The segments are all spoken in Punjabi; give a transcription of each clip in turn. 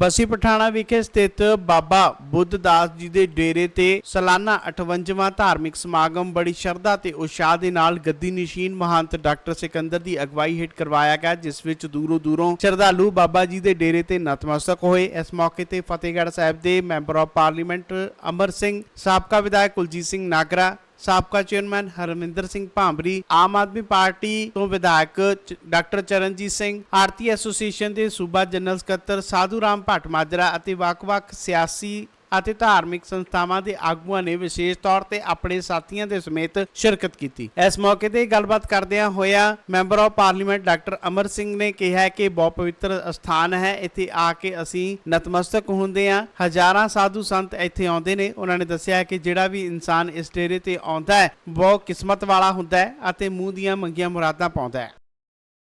ਬਸੀ ਪਠਾਣਾ ਵਿਖੇ ਸਥਿਤ ਬਾਬਾ ਬੁੱਧ ਦਾਸ ਜੀ ਦੇ ਡੇਰੇ ਤੇ ਸਾਲਾਨਾ 58ਵਾਂ ਧਾਰਮਿਕ ਸਮਾਗਮ ਬੜੀ ਸ਼ਰਧਾ ਤੇ ਉਤਸ਼ਾਹ ਦੇ ਨਾਲ ਗੱਦੀ ਨਿਸ਼ੀਨ ਮਹੰਤ ਡਾਕਟਰ ਸਿਕੰਦਰ ਦੀ ਅਗਵਾਈ ਹੇਠ ਕਰਵਾਇਆ ਗਿਆ, ਜਿਸ ਵਿੱਚ ਦੂਰੋਂ ਦੂਰੋਂ ਸ਼ਰਧਾਲੂ ਬਾਬਾ ਜੀ ਦੇ ਡੇਰੇ ਤੇ ਨਤਮਸਤਕ ਹੋਏ। ਇਸ ਮੌਕੇ ਤੇ ਫਤਿਹਗੜ੍ਹ ਸਾਹਿਬ ਦੇ member of parliament Amar Singh, ਸਾਬਕਾ ਵਿਧਾਇਕ ਕੁਲਜੀਤ ਸਿੰਘ ਨਾਗਰਾ ਸਾਬਕਾ ਚੇਅਰਮੈਨ ਹਰਮਿੰਦਰ ਸਿੰਘ ਭਾਂਬਰੀ, ਆਮ ਆਦਮੀ ਪਾਰਟੀ ਤੋਂ ਵਿਧਾਇਕ ਡਾਕਟਰ ਚਰਨਜੀਤ ਸਿੰਘ ਆਰਤੀ ਐਸੋਸੀਏਸ਼ਨ ਦੇ ਸੂਬਾ ਜਨਰਲ ਸਕੱਤਰ ਸਾਧੂ ਰਾਮ ਭੱਟਮਾਜਰਾ ਅਤੇ ਵੱਖ-ਵੱਖ ਸਿਆਸੀ ਅਤੇ ਧਾਰਮਿਕ ਸੰਸਥਾਵਾਂ ਦੇ ਆਗੂਆਂ ਨੇ ਵਿਸ਼ੇਸ਼ ਤੌਰ ਤੇ ਆਪਣੇ ਸਾਥੀਆਂ ਦੇ ਸਮੇਤ ਸ਼ਿਰਕਤ ਕੀਤੀ। ਇਸ ਮੌਕੇ ਤੇ ਗੱਲਬਾਤ ਕਰਦਿਆਂ ਹੋਇਆ member of parliament doctor Amar Singh ਨੇ ਕਿਹਾ ਕਿ ਬਹੁਤ ਪਵਿੱਤਰ ਸਥਾਨ ਹੈ। ਇੱਥੇ ਆ ਕੇ ਅਸੀਂ ਨਤਮਸਤਕ ਹੁੰਦੇ ਹਾਂ। ਹਜ਼ਾਰਾਂ ਸਾਧੂ ਸੰਤ ਇੱਥੇ ਆਉਂਦੇ ਨੇ। ਉਹਨਾਂ ਨੇ ਦੱਸਿਆ ਕਿ ਜਿਹੜਾ ਵੀ ਇਨਸਾਨ ਇਸ ਡੇਰੇ ਤੇ ਆਉਂਦਾ ਹੈ ਬਹੁਤ ਕਿਸਮਤ ਵਾਲਾ ਹੁੰਦਾ ਹੈ ਅਤੇ ਮੂੰਹ ਦੀਆਂ ਮੰਗੀਆਂ ਮੁਰਾਦਾਂ ਪਾਉਂਦਾ ਹੈ।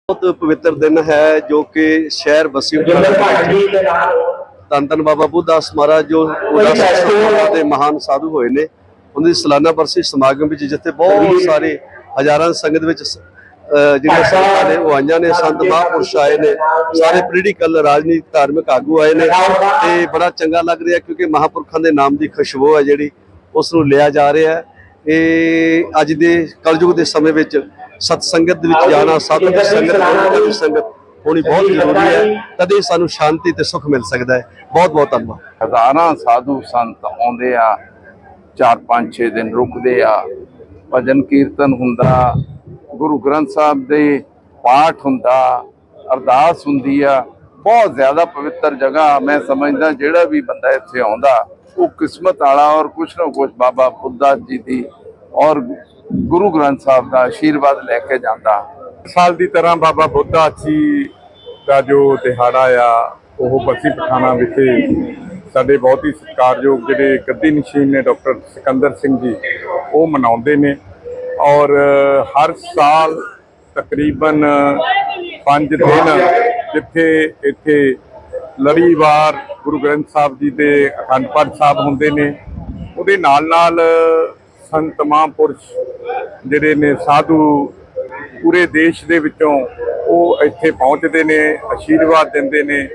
ਬਹੁਤ ਪਵਿੱਤਰ ਦਿਨ ਹੈ ਜੋ ਕਿ ਸ਼ਹਿਰ ਬਸੀ ਧੰਨ ਧੰਨ ਬਾਬਾ ਬੁੱਧਦਾਸ ਮਹਾਰਾਜ ਜੋ ਦੇ ਮਹਾਨ ਸਾਧੂ ਹੋਏ ਨੇ ਉਹਨਾਂ ਦੀ ਸਾਲਾਨਾ ਬਰਸੀ ਸਮਾਗਮ ਵਿੱਚ ਜਿੱਥੇ ਬਹੁਤ ਸਾਰੇ ਹਜ਼ਾਰਾਂ ਸੰਗਤ ਵਿੱਚ ਜਿਹੜੇ ਸੰਤਾਂ ਨੇ ਉਹ ਆਈਆਂ ਨੇ ਸੰਤ ਮਹਾਂਪੁਰਸ਼ ਆਏ ਨੇ ਸਾਰੇ ਪੋਲੀਟੀਕਲ ਰਾਜਨੀਤਿਕ ਧਾਰਮਿਕ ਆਗੂ ਆਏ ਨੇ ਤੇ ਬੜਾ ਚੰਗਾ ਲੱਗ ਰਿਹਾ ਕਿਉਂਕਿ ਮਹਾਂਪੁਰਖਾਂ ਦੇ ਨਾਮ ਦੀ ਖੁਸ਼ਬੂ ਹੈ ਜਿਹੜੀ ਉਸ ਨੂੰ ਲਿਆ ਜਾ ਰਿਹਾ ਹੈ। ਇਹ ਅੱਜ ਦੇ ਕਲਯੁਗ ਦੇ ਸਮੇਂ ਵਿੱਚ ਸਤ ਸੰਗਤ ਦੇ ਵਿੱਚ ਜਾਣਾ ਸਾਧੂ ਦੀ ਸੰਗਤ ਗੁਰੂ ਦੀ ਸੰਗਤ ਹੋਣੀ ਬਹੁਤ ਜ਼ਰੂਰੀ ਹੈ। ਤਦੇ ਸਾਨੂੰ ਸ਼ਾਂਤੀ ਤੇ ਸੁੱਖ ਮਿਲ ਸਕਦਾ ਹੈ। ਬਹੁਤ ਬਹੁਤ ਧੰਨਵਾਦ। ਹਜ਼ਾਰਾਂ ਸਾਧੂ ਸੰਤ ਆਉਂਦੇ ਆ ਚਾਰ ਪੰਜ ਛੇ ਦਿਨ ਰੁਕਦੇ ਆ। ਭਜਨ ਕੀਰਤਨ ਹੁੰਦਾ ਗੁਰੂ ਗ੍ਰੰਥ ਸਾਹਿਬ ਦੇ ਪਾਠ ਹੁੰਦਾ ਅਰਦਾਸ ਹੁੰਦੀ ਆ। ਬਹੁਤ ਜ਼ਿਆਦਾ ਪਵਿੱਤਰ ਜਗ੍ਹਾ ਮੈਂ ਸਮਝਦਾ ਜਿਹੜਾ ਵੀ ਬੰਦਾ ਇੱਥੇ ਆਉਂਦਾ ਉਹ ਕਿਸਮਤ ਵਾਲਾ ਔਰ ਕੁਛ ਨਾ ਕੁਛ ਬਾਬਾ ਬੁੱਧਾ ਜੀ ਦੀ ਔਰ ਗੁਰੂ ਗ੍ਰੰਥ ਸਾਹਿਬ ਦਾ ਆਸ਼ੀਰਵਾਦ ਲੈ ਕੇ ਜਾਂਦਾ। ਸਾਲ ਦੀ ਤਰ੍ਹਾਂ ਬਾਬਾ ਬੁੱਧਾ ਜੀ ਦਾ ਜੋ ਦਿਹਾੜਾ ਆ, ਉਹ ਬਸੀ ਪਠਾਣਾ ਵਿਖੇ ਸਾਡੇ ਬਹੁਤ ਹੀ ਸਤਿਕਾਰਯੋਗ ਜਿਹੜੇ ਗੱਦੀ ਨਸ਼ੀਨ ਨੇ ਡਾਕਟਰ ਸਿਕੰਦਰ ਸਿੰਘ ਜੀ, ਉਹ ਮਨਾਉਂਦੇ ਨੇ ਔਰ ਹਰ ਸਾਲ ਤਕਰੀਬਨ 5 ਦਿਨ ਜਿੱਥੇ ਇੱਥੇ ਲੜੀਵਾਰ ਗੁਰੂ ਗ੍ਰੰਥ ਸਾਹਿਬ ਜੀ ਦੇ ਅਖੰਡ ਪਾਠ ਸਾਹਿਬ ਹੁੰਦੇ ਨੇ। ਉਹਦੇ ਨਾਲ ਨਾਲ ਸੰਤ ਮਹਾਂਪੁਰਸ਼ ਜਿਹੜੇ ਨੇ ਸਾਧੂ ਪੂਰੇ ਦੇਸ਼ ਦੇ ਵਿੱਚੋਂ ਉਹ ਇੱਥੇ ਪਹੁੰਚਦੇ ਨੇ ਆਸ਼ੀਰਵਾਦ ਦਿੰਦੇ ਨੇ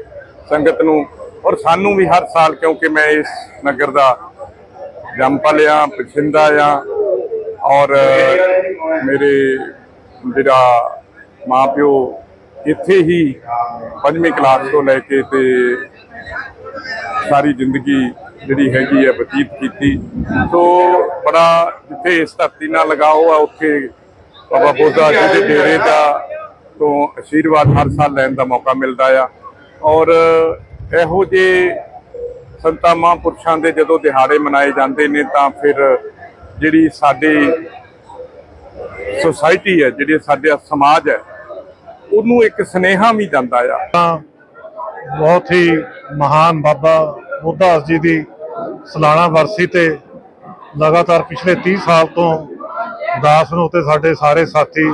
ਸੰਗਤ ਨੂੰ। ਔਰ ਸਾਨੂੰ ਵੀ ਹਰ ਸਾਲ, ਕਿਉਂਕਿ ਮੈਂ ਇਸ ਨਗਰ ਦਾ ਜੰਮ ਪਲਿਆ ਪਛਿੰਦਾ ਆ, ਔਰ ਮੇਰੇ ਜਿਹੜਾ ਮਾਪਿਓ ਇੱਥੇ ਹੀ ਪੰਜਵੀਂ ਕਲਾਸ ਤੋਂ ਲੈ ਕੇ ਤੇ ਸਾਰੀ ਜ਼ਿੰਦਗੀ ਜਿਹੜੀ ਹੈਗੀ ਹੈ ਬਤੀਤ ਕੀਤੀ। ਸੋ ਬੜਾ ਜਿੱਥੇ ਇਸ ਧਰਤੀ ਨਾਲ ਲਗਾਓ ਆ, ਉੱਥੇ ਬਾਬਾ ਬੋਧਾ ਜੀ ਦੇ ਡੇਰੇ ਦਾ ਤੋਂ ਆਸ਼ੀਰਵਾਦ ਹਰ ਸਾਲ ਲੈਣ ਦਾ ਮੌਕਾ ਮਿਲਦਾ ਆ। ਔਰ ਇਹੋ ਜਿਹੇ ਸੰਤਾਂ ਮਹਾਂਪੁਰਸ਼ਾਂ ਦੇ ਜਦੋਂ ਦਿਹਾੜੇ ਮਨਾਏ ਜਾਂਦੇ ਨੇ ਤਾਂ ਫਿਰ ਜਿਹੜੀ ਸਾਡੀ ਸੋਸਾਇਟੀ ਹੈ, ਜਿਹੜੀ ਸਾਡਾ ਸਮਾਜ ਹੈ, ਉਹਨੂੰ ਇੱਕ ਸਨੇਹਾ ਵੀ ਜਾਂਦਾ ਆ। ਤਾਂ ਬਹੁਤ ਹੀ ਮਹਾਨ ਬਾਬਾ ਬੁੱਧਾਸ ਜੀ ਦੀ ਸਾਲਾਨਾ ਵਰਸੀ ਤੇ ਲਗਾਤਾਰ ਪਿਛਲੇ 30 ਸਾਲ ਤੋਂ ਦਾਸ ਨੂੰ ਤੇ ਸਾਡੇ ਸਾਰੇ ਸਾਥੀ,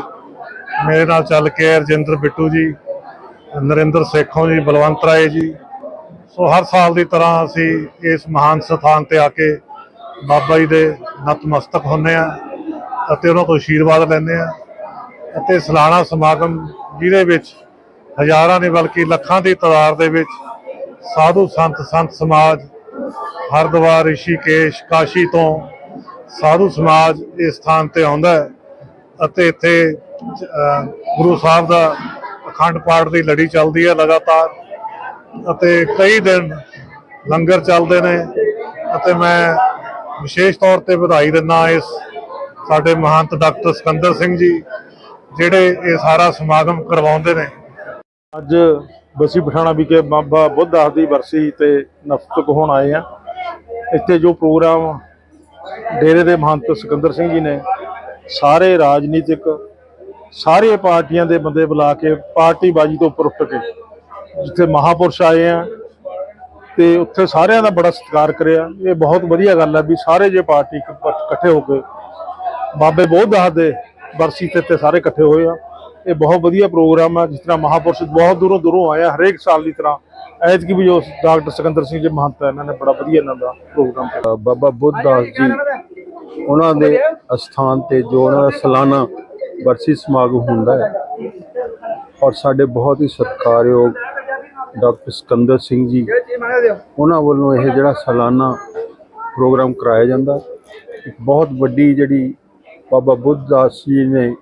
ਮੇਰੇ ਨਾਲ ਚੱਲ ਕੇ ਰਜਿੰਦਰ ਬਿੱਟੂ ਜੀ, ਨਰਿੰਦਰ ਸੇਖੋਂ ਜੀ, ਬਲਵੰਤ ਰਾਏ ਜੀ। ਸੋ ਹਰ ਸਾਲ ਦੀ ਤਰ੍ਹਾਂ ਅਸੀਂ ਇਸ ਮਹਾਨ ਸਥਾਨ ਤੇ ਆ ਕੇ ਬਾਬਾ ਜੀ ਦੇ ਨਤਮਸਤਕ ਹੁੰਨੇ ਆ ਅਤੇ ਉਹਨਾਂ ਤੋਂ ਆਸ਼ੀਰਵਾਦ ਲੈਂਦੇ ਆ ਅਤੇ ਸਲਾਣਾ ਸਮਾਗਮ ਜਿਹਦੇ ਵਿੱਚ ਹਜ਼ਾਰਾਂ ਨਹੀਂ ਬਲਕਿ ਲੱਖਾਂ ਦੀ ਤਾਦਾਦ ਦੇ ਵਿੱਚ ਸਾਧੂ ਸੰਤ ਸੰਤ ਸਮਾਜ, ਹਰਿਦੁਆਰ, ਰਿਸ਼ੀਕੇਸ਼, ਕਾਸ਼ੀ ਤੋਂ ਸਾਧੂ ਸਮਾਜ ਇਸ ਸਥਾਨ ਤੇ ਆਉਂਦਾ ਹੈ ਅਤੇ ਇੱਥੇ ਗੁਰੂ ਸਾਹਿਬ ਦਾ ਅਖੰਡ ਪਾਠ ਦੀ ਲੜੀ ਚੱਲਦੀ ਹੈ ਲਗਾਤਾਰ ਅਤੇ ਕਈ ਦਿਨ ਲੰਗਰ ਚੱਲਦੇ ਨੇ ਅਤੇ ਮੈਂ ਵਿਸ਼ੇਸ਼ ਤੌਰ ਤੇ ਵਧਾਈ ਦਿੰਦਾ ਇਸ ਸਾਡੇ ਮਹੰਤ ਡਾਕਟਰ ਸਿਕੰਦਰ ਸਿੰਘ ਜੀ, ਜਿਹੜੇ ਇਹ ਸਾਰਾ ਸਮਾਗਮ ਕਰਵਾਉਂਦੇ ਨੇ। ਅੱਜ ਬਸੀ ਪਠਾਣਾ ਵਿਖੇ ਬਾਬਾ ਬੁੱਧ ਦੀ ਵਰਸੀ ਤੇ ਨਫਤਕ ਹੋਣ ਆਏ ਆ ਇੱਥੇ ਜੋ ਪ੍ਰੋਗਰਾਮ ਡੇਰੇ ਦੇ ਮਹੰਤ ਸਿਕੰਦਰ ਸਿੰਘ ਜੀ ਨੇ ਸਾਰੇ ਰਾਜਨੀਤਿਕ ਸਾਰੇ ਪਾਰਟੀਆਂ ਦੇ ਬੰਦੇ ਬੁਲਾ ਕੇ ਪਾਰਟੀ ਬਾਜੀ ਤੋਂ ਉੱਪਰ ਉੱਠ ਕੇ ਜਿੱਥੇ ਮਹਾਪੁਰਸ਼ ਆਏ ਆ ਤੇ ਉੱਥੇ ਸਾਰਿਆਂ ਦਾ ਬੜਾ ਸਤਿਕਾਰ ਕਰਿਆ। ਇਹ ਬਹੁਤ ਵਧੀਆ ਗੱਲ ਹੈ ਵੀ ਸਾਰੇ ਜੇ ਪਾਰਟੀ ਇਕੱਠੇ ਹੋ ਕੇ ਬਾਬੇ ਬੋਧਦਾਸ ਦੇ ਬਰਸੀ ਤੇ ਸਾਰੇ ਇਕੱਠੇ ਹੋਏ ਆ। ਇਹ ਬਹੁਤ ਵਧੀਆ ਪ੍ਰੋਗਰਾਮ ਆ ਜਿਸ ਤਰ੍ਹਾਂ ਮਹਾਪੁਰਸ਼ ਬਹੁਤ ਦੂਰੋਂ ਦੂਰੋਂ ਆਏ ਆ ਹਰੇਕ ਸਾਲ ਦੀ ਤਰ੍ਹਾਂ। ਐਤਕੀ ਵੀ ਜੋ ਡਾਕਟਰ ਸਿਕੰਦਰ ਸਿੰਘ ਜੀ ਮਹੰਤ ਹੈ ਇਹਨਾਂ ਨੇ ਬੜਾ ਵਧੀਆ ਇਹਨਾਂ ਦਾ ਪ੍ਰੋਗਰਾਮ ਕੀਤਾ। ਬਾਬਾ ਬੁੱਧਦਾਸ ਜੀ ਉਹਨਾਂ ਦੇ ਅਸਥਾਨ ਤੇ ਜੋ ਉਹਨਾਂ ਦਾ ਸਾਲਾਨਾ ਵਰਸੀ ਸਮਾਗਮ ਹੁੰਦਾ ਹੈ। ਔਰ ਸਾਡੇ ਬਹੁਤ ਹੀ ਸਤਿਕਾਰਯੋਗ ਡਾਕਟਰ ਸਿਕੰਦਰ ਸਿੰਘ ਜੀ ਉਹਨਾਂ ਵੱਲੋਂ ਇਹ ਜਿਹੜਾ ਸਾਲਾਨਾ ਪ੍ਰੋਗਰਾਮ ਕਰਾਇਆ ਜਾਂਦਾ। ਇੱਕ ਬਹੁਤ ਵੱਡੀ ਜਿਹੜੀ ਬਾਬਾ ਬੁੱਧ ਦਾਸ ਜੀ ਨੇ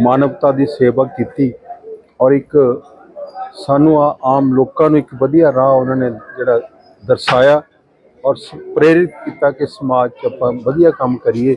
ਮਾਨਵਤਾ ਦੀ ਸੇਵਾ ਕੀਤੀ ਔਰ ਇੱਕ ਸਾਨੂੰ ਆ- ਆਮ ਲੋਕਾਂ ਨੂੰ ਇੱਕ ਵਧੀਆ ਰਾਹ ਉਹਨਾਂ ਨੇ ਜਿਹੜਾ ਦਰਸਾਇਆ ਔਰ ਪ੍ਰੇਰਿਤ ਕੀਤਾ ਕਿ ਸਮਾਜ 'ਚ ਆਪਾਂ ਵਧੀਆ ਕੰਮ ਕਰੀਏ।